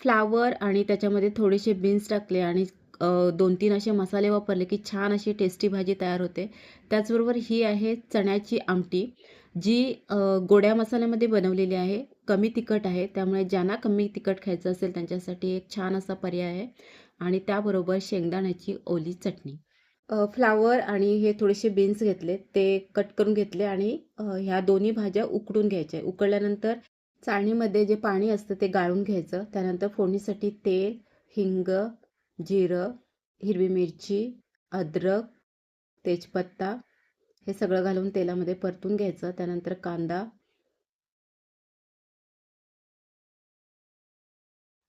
Flower आणि त्याच्यामध्ये थोडेसे बीन्स टाकले आणि दोन तीन असे मसाले वापरले की छान अशी टेस्टी भाजी तयार होते. त्याचबरोबर ही आहे चण्याची आमटी जी गोड्या मसाल्यामध्ये बनवलेली आहे. कमी तिखट आहे त्यामुळे ज्यांना कमी तिखट खायचं असेल त्यांच्यासाठी एक छान असा पर्याय आहे. आणि त्याबरोबर शेंगदाण्याची ओली चटणी. फ्लावर आणि हे थोडेसे बीन्स घेतले ते कट करून घेतले आणि ह्या दोन्ही भाज्या उकडून घ्यायच्या. उकडल्यानंतर चाळणीमध्ये जे पाणी असतं ते गाळून घ्यायचं. त्यानंतर फोडणीसाठी तेल हिंग जिरं हिरवी मिरची अद्रक तेजपत्ता हे सगळं घालून तेलामध्ये परतून घ्यायचं. त्यानंतर कांदा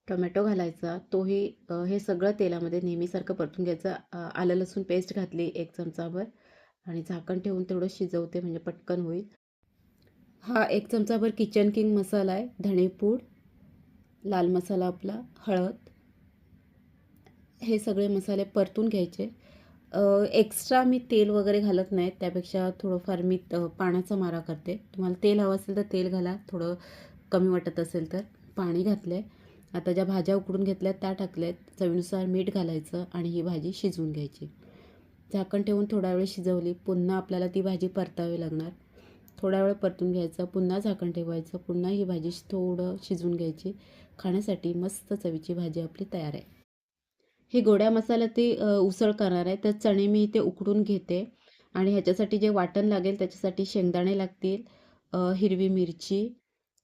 टोमॅटो घालायचा. तोही हे सगळं तेलामध्ये नेहमीसारखं परतून घ्यायचं. आलं लसूण पेस्ट घातली एक चमचाभर आणि झाकण ठेवून तेवढं शिजवते म्हणजे पटकन होईल. हा एक चमचाभर किचन किंग मसाला आहे. धणेपूड लाल मसाला आपला हळद. हे सगळे मसाले परतून घ्यायचे. एक्स्ट्रा मी तेल वगैरे घालत नाही त्यापेक्षा थोडंफार मी पाण्याचा मारा करते. तुम्हाला तेल हवं असेल तर तेल घाला. थोडं कमी वाटत असेल तर. पाणी घातलं आहे आता ज्या भाज्या उकडून घेतल्यात त्या टाकल्यात. चवीनुसार मीठ घालायचं आणि ही भाजी शिजवून घ्यायची. झाकण ठेवून थोडा वेळ शिजवली. पुन्हा आपल्याला ती भाजी परतावी लागणार. थोडा वेळ परतून घ्यायचं पुन्हा झाकण ठेवायचं पुन्हा ही भाजी थोडं शिजवून घ्यायची. खाण्यासाठी मस्त चवीची भाजी आपली तयार आहे. ही गोड्या मसाला ती उसळ करणार आहे. तर चणे मी इथे उकडून घेते. आणि ह्याच्यासाठी जे वाटण लागेल त्याच्यासाठी शेंगदाणे लागतील हिरवी मिरची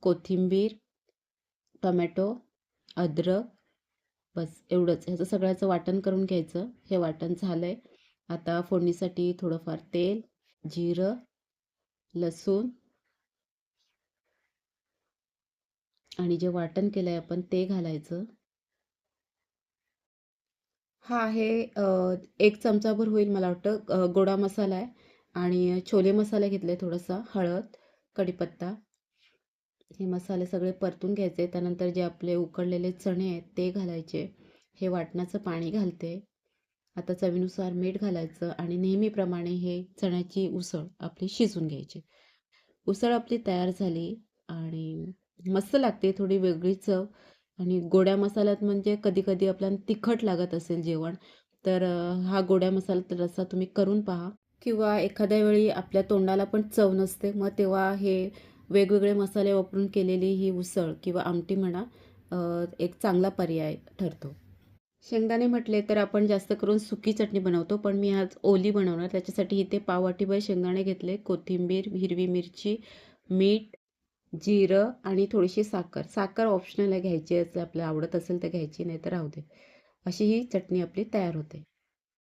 कोथिंबीर टोमॅटो अद्रक बस एवढंच. ह्याचं सगळ्याचं वाटण करून घ्यायचं. हे वाटण झालं आहे आता फोडणीसाठी थोडंफार तेल जिरं लसूण आणि जे वाटण केलं आहे आपण ते घालायचं. हा आहे एक चमचाभर होईल मला वाटतं. गोडा मसाला आहे आणि छोले मसाला घेतले थोडासा हळद कढीपत्ता. हे मसाले सगळे परतून घ्यायचे. त्यानंतर जे आपले उकडलेले चणे आहेत ते घालायचे. हे वाटणाचं पाणी घालते. आता चवीनुसार मीठ घालायचं आणि नेहमीप्रमाणे हे चण्याची उसळ आपली शिजून घ्यायची. उसळ आपली तयार झाली आणि मस्त लागते थोडी वेगळी चव. आणि गोड्या मसाल्यात म्हणजे कधी कधी आपल्याला तिखट लागत असेल जेवण तर हा गोड्या मसाला रस्सा तुम्ही करून पहा. किंवा एखाद्या वेळी आपल्या तोंडाला पण चव नसते मग तेव्हा हे वेगवेगळे मसाले वापरून केलेली ही उसळ किंवा आमटी म्हणा एक चांगला पर्याय ठरतो. शेंगदाणे म्हटले तर आपण जास्त करून सुकी चटणी बनवतो पण मी आज ओली बनवणार. त्याच्यासाठी इथे पाववाटीभर शेंगदाणे घेतले कोथिंबीर हिरवी मिरची मीठ जिरं आणि थोडीशी साखर. साखर ऑप्शनल आहे घ्यायची असं आपल्याला आवडत असेल तर घ्यायची नाही तर राहू दे. अशी ही चटणी आपली तयार होते.